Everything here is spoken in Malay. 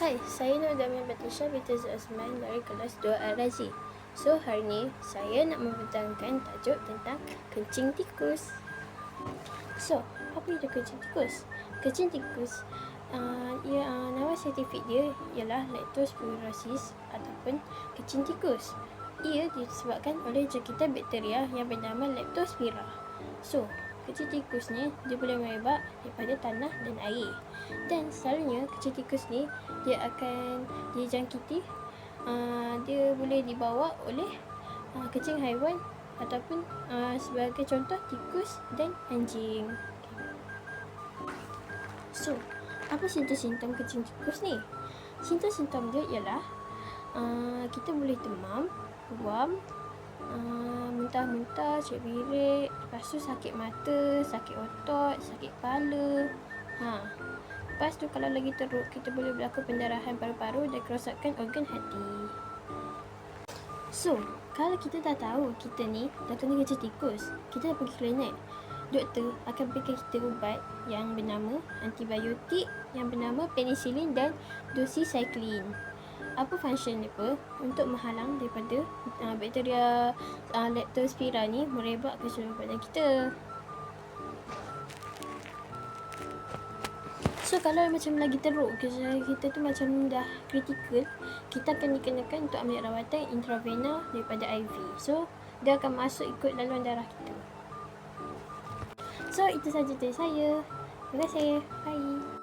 Hai, saya Nur Damian Batisha binti Azman dari kelas 2 Al-Razi. So, hari ni saya nak membentangkan tajuk tentang kencing tikus. So, apa itu kencing tikus? Kencing tikus, uh, ia, uh, nama saintifik dia ialah leptospirosis ataupun kencing tikus. Ia disebabkan oleh jangkitan bakteria yang bernama leptospira. So, kecil tikus ni dia boleh merebak daripada tanah dan air. Dan selalunya kecil tikus ni dia akan dijangkiti uh, dia boleh dibawa oleh uh, kecil haiwan ataupun uh, sebagai contoh tikus dan anjing. So, apa simptom-simptom kecil tikus ni? Simptom-simptom dia ialah uh, kita boleh demam, ruam, uh, muntah-muntah, cek birik, lepas tu sakit mata, sakit otot, sakit kepala. Ha. Lepas tu kalau lagi teruk, kita boleh berlaku pendarahan paru-paru dan kerosakan organ hati. So, kalau kita dah tahu kita ni dah kena kecil tikus, kita dah pergi klinik. Doktor akan berikan kita ubat yang bernama antibiotik yang bernama penicillin dan doxycycline apa function dia apa untuk menghalang daripada uh, bakteria uh, leptospira ni merebak ke seluruh badan kita. So kalau macam lagi teruk kita, kita tu macam dah kritikal, kita akan dikenakan untuk ambil rawatan intravena daripada IV. So dia akan masuk ikut laluan darah kita. So itu saja dari saya. Terima kasih. Bye.